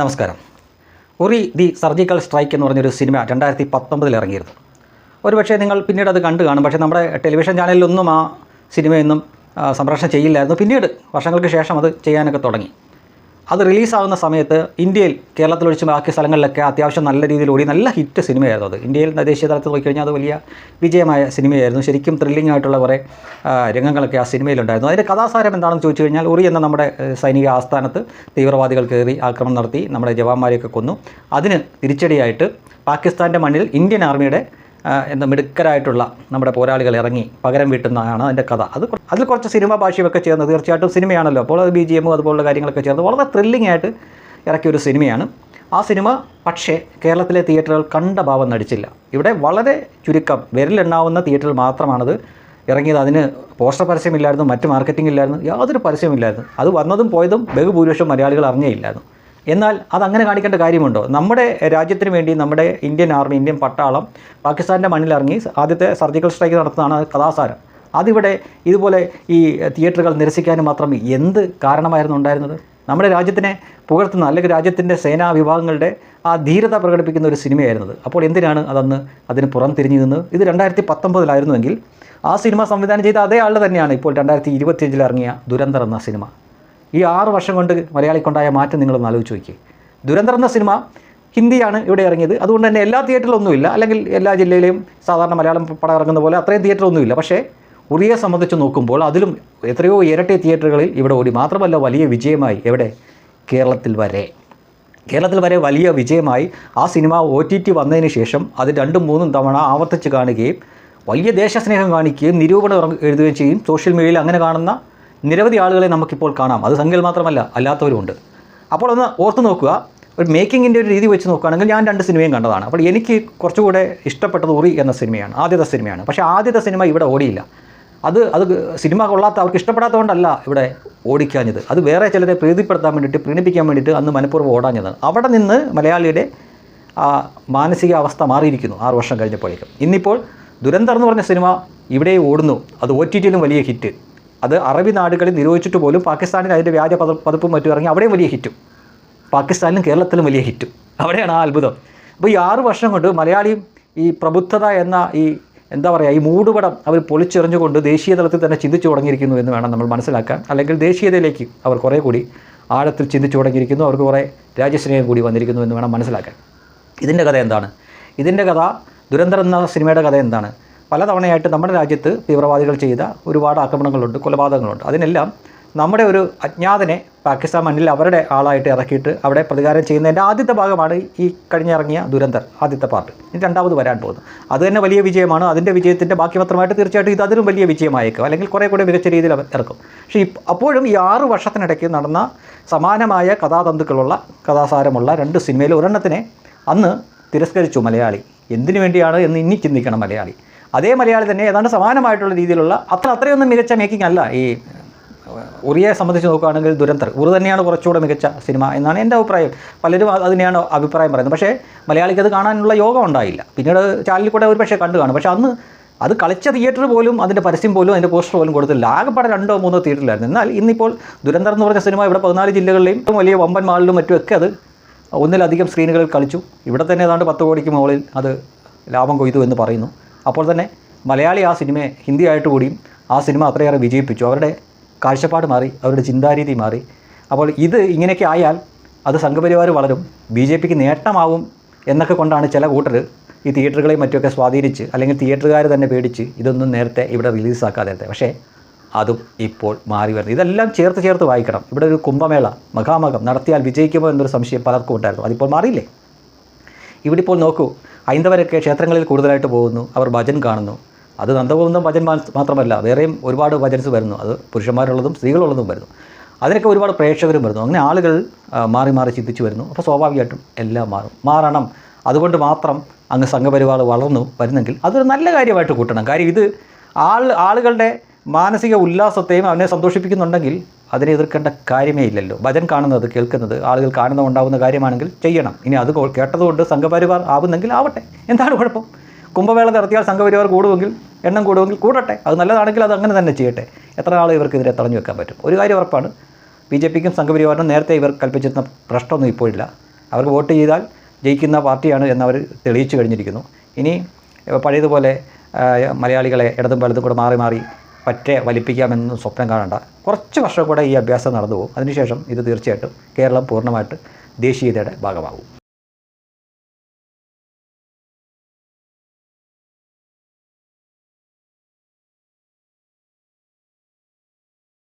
നമസ്കാരം. ഉറി the surgical strike എന്ന് പറഞ്ഞൊരു സിനിമ രണ്ടായിരത്തി പത്തൊമ്പതിൽ ഇറങ്ങിയിരുന്നു. ഒരുപക്ഷേ നിങ്ങൾ പിന്നീട് അത് കണ്ടു കാണും. പക്ഷേ നമ്മുടെ ടെലിവിഷൻ ചാനലിലൊന്നും ആ സിനിമയൊന്നും സംപ്രേഷണം ചെയ്യില്ലായിരുന്നു. പിന്നീട് വർഷങ്ങൾക്ക് ശേഷം അത് ചെയ്യാനൊക്കെ തുടങ്ങി. അത് റിലീസാവുന്ന സമയത്ത് ഇന്ത്യയിൽ കേരളത്തിലൊഴിച്ച് ബാക്കി സ്ഥലങ്ങളിലൊക്കെ അത്യാവശ്യം നല്ല രീതിയിൽ ഓടി നല്ല ഹിറ്റ് സിനിമയായിരുന്നു അത്. ഇന്ത്യയിൽ ദേശീയ തലത്തിൽ നോക്കിക്കഴിഞ്ഞാൽ അത് വലിയ വിജയമായ സിനിമയായിരുന്നു. ശരിക്കും ത്രില്ലിംഗ് ആയിട്ടുള്ള കുറേ രംഗങ്ങളൊക്കെ ആ സിനിമയിലുണ്ടായിരുന്നു. അതിന്റെ കഥാസാരം എന്താണെന്ന് ചോദിച്ചു കഴിഞ്ഞാൽ ഉറി എന്ന നമ്മുടെ സൈനിക ആസ്ഥാനത്ത് തീവ്രവാദികൾ കയറി ആക്രമണം നടത്തി നമ്മുടെ ജവാന്മാരെയൊക്കെ കൊന്നു. അതിന് തിരിച്ചടിയായിട്ട് പാകിസ്ഥാന്റെ മണ്ണിൽ ഇന്ത്യൻ ആർമിയുടെ എന്താ മിടുക്കരായിട്ടുള്ള നമ്മുടെ പോരാളികൾ ഇറങ്ങി പകരം വീട്ടുന്നതാണ് അതിന്റെ കഥ. അത് അതിൽ കുറച്ച് സിനിമ ഭാഷയൊക്കെ ചേർന്ന് തീർച്ചയായിട്ടും സിനിമയാണല്ലോ. അപ്പോൾ അത് ബി ജി എമ്മും അതുപോലുള്ള കാര്യങ്ങളൊക്കെ ചേർന്ന് വളരെ ത്രില്ലിംഗ് ആയിട്ട് ഇറക്കിയ ഒരു സിനിമയാണ്. ആ സിനിമ പക്ഷേ കേരളത്തിലെ തിയേറ്ററുകൾ കണ്ട ഭാവം നടിച്ചില്ല. ഇവിടെ വളരെ ചുരുക്കം വിരലെണ്ണാവുന്ന തിയേറ്ററിൽ മാത്രമാണത്. ഇറങ്ങിയത് അതിന് പോസ്റ്റർ പരസ്യമില്ലായിരുന്നു മറ്റ് മാർക്കറ്റിംഗ് ഇല്ലായിരുന്നു യാതൊരു പരസ്യമില്ലായിരുന്നു അത് വന്നതും പോയതും ബഹുഭൂരിപക്ഷം മലയാളികൾ അറിഞ്ഞേ ഇല്ലായിരുന്നു. എന്നാൽ അത് അങ്ങനെ കാണിക്കേണ്ട കാര്യമുണ്ടോ? നമ്മുടെ രാജ്യത്തിന് വേണ്ടി നമ്മുടെ ഇന്ത്യൻ ആർമി ഇന്ത്യൻ പട്ടാളം പാകിസ്ഥാന്റെ മണ്ണിലിറങ്ങി ആദ്യത്തെ സർജിക്കൽ സ്ട്രൈക്ക് നടത്തുന്നതാണ് കഥാസാരം. അതിവിടെ ഇതുപോലെ ഈ തിയേറ്ററുകൾ നിരസിക്കാനും മാത്രം എന്ത് കാരണമായിരുന്നു ഉണ്ടായിരുന്നത്? നമ്മുടെ രാജ്യത്തിനെ പുകഴ്ത്തുന്ന അല്ലെങ്കിൽ രാജ്യത്തിന്റെ സേനാ വിഭാഗങ്ങളുടെ ആ ധീരത പ്രകടിപ്പിക്കുന്ന ഒരു സിനിമയായിരുന്നത്. അപ്പോൾ എന്തിനാണ് അതന്ന് അതിന് പുറം തിരിഞ്ഞു നിന്ന് ഇത് രണ്ടായിരത്തി പത്തൊമ്പതിലായിരുന്നുവെങ്കിൽ ആ സിനിമ സംവിധാനം ചെയ്ത അതേ ആൾ തന്നെയാണ് ഇപ്പോൾ രണ്ടായിരത്തി ഇരുപത്തിയഞ്ചിൽ ഇറങ്ങിയ ദുരന്തർ എന്ന സിനിമ. ഈ ആറ് വർഷം കൊണ്ട് മലയാളിക്കുണ്ടായ മാറ്റം നിങ്ങളൊന്ന് ആലോചിച്ച് നോക്കി ദുരന്തം എന്ന സിനിമ ഹിന്ദിയാണ് ഇവിടെ ഇറങ്ങിയത്. അതുകൊണ്ട് തന്നെ എല്ലാ തിയേറ്ററിലൊന്നുമില്ല അല്ലെങ്കിൽ എല്ലാ ജില്ലയിലെയും സാധാരണ മലയാളം പടം ഇറങ്ങുന്ന പോലെ അത്രയും തിയേറ്ററൊന്നുമില്ല പക്ഷേ ഉറിയെ സംബന്ധിച്ച് നോക്കുമ്പോൾ അതിലും എത്രയോ ഇരട്ടി തിയേറ്ററുകളിൽ ഇവിടെ ഓടി. മാത്രമല്ല വലിയ വിജയമായി എവിടെ? കേരളത്തിൽ വരെ. കേരളത്തിൽ വരെ വലിയ വിജയമായി ആ സിനിമ ഒ ടി ടി വന്നതിന് ശേഷം അത് രണ്ടും മൂന്നും തവണ ആവർത്തിച്ച് കാണുകയും വലിയ ദേശസ്നേഹം കാണിക്കുകയും നിരൂപണം എഴുതുകയും ചെയ്യും. സോഷ്യൽ മീഡിയയിൽ അങ്ങനെ കാണുന്ന നിരവധി ആളുകളെ നമുക്കിപ്പോൾ കാണാം. അത് സംഖ്യയിൽ മാത്രമല്ല അല്ലാത്തവരുമുണ്ട് അപ്പോൾ ഒന്ന് ഓർത്ത് നോക്കുക. ഒരു മേക്കിങ്ങിന്റെ ഒരു രീതി വെച്ച് നോക്കുകയാണെങ്കിൽ ഞാൻ രണ്ട് സിനിമയും കണ്ടതാണ്. അപ്പോൾ എനിക്ക് കുറച്ചുകൂടെ ഇഷ്ടപ്പെട്ടത് ഉറി എന്ന സിനിമയാണ് ആദ്യത്തെ സിനിമയാണ്. പക്ഷേ ആദ്യത്തെ സിനിമ ഇവിടെ ഓടിയില്ല. അത് അത് സിനിമ കൊള്ളാത്ത അവർക്ക് ഇഷ്ടപ്പെടാത്തതുകൊണ്ടല്ല ഇവിടെ ഓടിക്കാഞ്ഞത്. അത് വേറെ ചിലരെ പ്രീതിപ്പെടുത്താൻ വേണ്ടിയിട്ട് പ്രീണിപ്പിക്കാൻ വേണ്ടിയിട്ട് അന്ന് മനഃപൂർവം ഓടാഞ്ഞതാണ്. അവിടെ നിന്ന് മലയാളിയുടെ ആ മാനസിക അവസ്ഥ മാറിയിരിക്കുന്നു ആറ് വർഷം കഴിഞ്ഞപ്പോഴേക്കും. ഇന്നിപ്പോൾ ദുരന്തം എന്ന് പറഞ്ഞ സിനിമ ഇവിടെ ഓടുന്നു. അത് ഒ ടി ടിയിലും വലിയ ഹിറ്റ്. അത് അറബി നാടുകളിൽ നിരോധിച്ചിട്ട് പോലും പാകിസ്ഥാനിൽ അതിന്റെ വ്യാജ പത പതിപ്പും മറ്റും ഇറങ്ങി അവിടെയും വലിയ ഹിറ്റും. പാകിസ്ഥാനിലും കേരളത്തിലും വലിയ ഹിറ്റും. അവിടെയാണ് ആ അത്ഭുതം. അപ്പോൾ ഈ ആറ് വർഷം കൊണ്ട് മലയാളി ഈ പ്രബുദ്ധത എന്ന ഈ എന്താ പറയുക ഈ മൂടുപടം അവർ പൊളിച്ചെറിഞ്ഞുകൊണ്ട് ദേശീയ തലത്തിൽ തന്നെ ചിന്തിച്ചു തുടങ്ങിയിരിക്കുന്നു എന്ന് വേണം നമ്മൾ മനസ്സിലാക്കാൻ. അല്ലെങ്കിൽ ദേശീയതയിലേക്ക് അവർ കുറേ കൂടി ആഴത്തിൽ ചിന്തിച്ചു തുടങ്ങിയിരിക്കുന്നു. അവർക്ക് കുറേ രാജ്യസ്നേഹം കൂടി വന്നിരിക്കുന്നു എന്ന് വേണം മനസ്സിലാക്കാൻ. ഇതിന്റെ കഥ എന്താണ്? ഇതിന്റെ കഥ ദുരന്തരം എന്ന സിനിമയുടെ കഥ എന്താണ്? പലതവണയായിട്ട് നമ്മുടെ രാജ്യത്ത് തീവ്രവാദികൾ ചെയ്ത ഒരുപാട് ആക്രമണങ്ങളുണ്ട് കൊലപാതകങ്ങളുണ്ട്. അതിനെല്ലാം നമ്മുടെ ഒരു അജ്ഞാതനെ പാകിസ്ഥാൻ മണ്ണിൽ അവരുടെ ആളായിട്ട് ഇറക്കിയിട്ട് അവിടെ പ്രതികാരം ചെയ്യുന്നതിന്റെ ആദ്യത്തെ ഭാഗമാണ് ഈ കഴിഞ്ഞിറങ്ങിയ ദുരന്തർ ആദ്യത്തെ പാർട്ട്. ഇനി രണ്ടാമത് വരാൻ പോകുന്നു. അത് തന്നെ വലിയ വിജയമാണ്. അതിന്റെ വിജയത്തിന്റെ ബാക്കി പത്രമായിട്ട് തീർച്ചയായിട്ടും ഇത് വലിയ വിജയമായേക്കും. അല്ലെങ്കിൽ കുറേ കൂടെ മികച്ച രീതിയിൽ ഇറക്കും. പക്ഷേ അപ്പോഴും ഈ ആറ് വർഷത്തിനിടയ്ക്ക് നടന്ന സമാനമായ കഥാതന്തുക്കളുള്ള കഥാസാരമുള്ള രണ്ട് സിനിമയിൽ ഒരെണ്ണത്തിനെ അന്ന് തിരസ്കരിച്ചു മലയാളി. എന്തിനു വേണ്ടിയാണ് എന്ന് ഇനി ചിന്തിക്കണം മലയാളി. അതേ മലയാളി തന്നെ ഏതാണ്ട് സമാനമായിട്ടുള്ള രീതിയിലുള്ള അത്ര അത്രയൊന്നും മികച്ച മേക്കിംഗ് അല്ല. ഈ ഉറിയെ സംബന്ധിച്ച് നോക്കുകയാണെങ്കിൽ ദുരന്തർ. ഉറു തന്നെയാണ് കുറച്ചുകൂടെ മികച്ച സിനിമ എന്നാണ് എന്റെ അഭിപ്രായം. പലരും അത് അതിനെയാണ് അഭിപ്രായം പറയുന്നത്. പക്ഷേ മലയാളിക്ക് അത് കാണാനുള്ള യോഗം ഉണ്ടായില്ല. പിന്നീട് ചാനലിൽ കൂടെ ഒരു പക്ഷേ കണ്ടു കാണും. പക്ഷേ അന്ന് അത് കളിച്ച തിയേറ്റർ പോലും അതിന്റെ പരസ്യം പോലും അതിന്റെ പോസ്റ്റർ പോലും കൊടുത്തില്ല. ആകെപ്പാടെ രണ്ടോ മൂന്നോ തിയേറ്ററിലായിരുന്നു എന്നാൽ ഇന്നിപ്പോൾ ദുരന്തർ എന്ന് പറഞ്ഞ സിനിമ ഇവിടെ പതിനാല് ജില്ലകളിലെയും വലിയ വമ്പൻ മാളിലും മറ്റുമൊക്കെ അത് ഒന്നിലധികം സ്ക്രീനുകളിൽ കളിച്ചു. ഇവിടെ തന്നെ ഏതാണ്ട് പത്ത് കോടിക്ക് മുകളിൽ അത് ലാഭം കൊയ്തു എന്ന് പറയുന്നു. അപ്പോൾ തന്നെ മലയാളി ആ സിനിമയെ ഹിന്ദിയായിട്ട് കൂടിയും ആ സിനിമ അത്രയേറെ വിജയിപ്പിച്ചു. അവരുടെ കാഴ്ചപ്പാട് മാറി അവരുടെ ചിന്താരീതി മാറി. അപ്പോൾ ഇത് ഇങ്ങനെയൊക്കെ ആയാൽ അത് സംഘപരിവാർ വളരും ബി ജെ പിക്ക് നേട്ടമാവും എന്നൊക്കെ കൊണ്ടാണ് ചില കൂട്ടർ ഈ തിയേറ്ററുകളെയും മറ്റുമൊക്കെ സ്വാധീനിച്ച് അല്ലെങ്കിൽ തിയേറ്ററുകാർ തന്നെ പേടിച്ച് ഇതൊന്നും നേരത്തെ ഇവിടെ റിലീസാക്കാതെ പക്ഷേ അതും ഇപ്പോൾ മാറി വരുന്നത് ഇതെല്ലാം ചേർത്ത് ചേർത്ത് വായിക്കണം. ഇവിടെ ഒരു കുംഭമേള മഹാമകം നടത്തിയാൽ വിജയിക്കുമോ എന്നൊരു സംശയം പലർക്കും ഉണ്ടായിരുന്നു. അതിപ്പോൾ മാറിയില്ലേ? ഇവിടെ ഇപ്പോൾ നോക്കൂ ഹൈന്ദവരൊക്കെ ക്ഷേത്രങ്ങളിൽ കൂടുതലായിട്ട് പോകുന്നു. അവർ ഭജൻ കാണുന്നു. അത് നന്ദഗോവിന്ദം ഭജൻ മാത്രമല്ല വേറെയും ഒരുപാട് ഭജൻസ് വരുന്നു. അത് പുരുഷന്മാരുള്ളതും സ്ത്രീകളുള്ളതും വരുന്നു. അതിനൊക്കെ ഒരുപാട് പ്രേക്ഷകരും വരുന്നു. അങ്ങനെ ആളുകൾ മാറി മാറി ചിന്തിച്ചു വരുന്നു. അപ്പോൾ സ്വാഭാവികമായിട്ടും എല്ലാം മാറും. മാറണം. അതുകൊണ്ട് മാത്രം അങ്ങ് സംഘപരിവാർ വളർന്നു വരുന്നെങ്കിൽ അതൊരു നല്ല കാര്യമായിട്ട് കൂട്ടണം. കാര്യം ഇത് ആൾ ആളുകളുടെ മാനസിക ഉല്ലാസത്തെയും അവനെ സന്തോഷിപ്പിക്കുന്നുണ്ടെങ്കിൽ അതിനെ എതിർക്കേണ്ട കാര്യമേ ഇല്ലല്ലോ. ഭജൻ കാണുന്നത് കേൾക്കുന്നത് ആളുകൾ കാണുന്ന ഉണ്ടാവുന്ന കാര്യമാണെങ്കിൽ ചെയ്യണം. ഇനി അത് കേട്ടതുകൊണ്ട് സംഘപരിവാർ ആവുന്നെങ്കിൽ ആവട്ടെ. എന്താണ് കുഴപ്പം? കുംഭമേള നടത്തിയാൽ സംഘപരിവാർ കൂടുമെങ്കിൽ എണ്ണം കൂടുമെങ്കിൽ കൂടട്ടെ. അത് നല്ലതാണെങ്കിൽ അത് അങ്ങനെ തന്നെ ചെയ്യട്ടെ. എത്ര ആൾ ഇവർക്കെതിരെ തടഞ്ഞു വെക്കാൻ പറ്റും? ഒരു കാര്യം ഉറപ്പാണ്. ബി ജെ പിക്കും സംഘപരിവാറിനും നേരത്തെ ഇവർ കൽപ്പിച്ചിരുന്ന പ്രശ്നമൊന്നും ഇപ്പോഴില്ല. അവർക്ക് വോട്ട് ചെയ്താൽ ജയിക്കുന്ന പാർട്ടിയാണ് എന്നവർ തെളിയിച്ചു കഴിഞ്ഞിരിക്കുന്നു. ഇനി പഴയതുപോലെ മലയാളികളെ ഇടതും വലതും കൂടെ മാറി മാറി പറ്റെ വലിപ്പിക്കാമെന്നൊന്നും സ്വപ്നം കാണണ്ട. കുറച്ച് വർഷം കൂടെ ഈ അഭ്യാസം നടന്നു പോകും അതിനുശേഷം ഇത് തീർച്ചയായിട്ടും കേരളം പൂർണമായിട്ട് ദേശീയതയുടെ ഭാഗമാകും.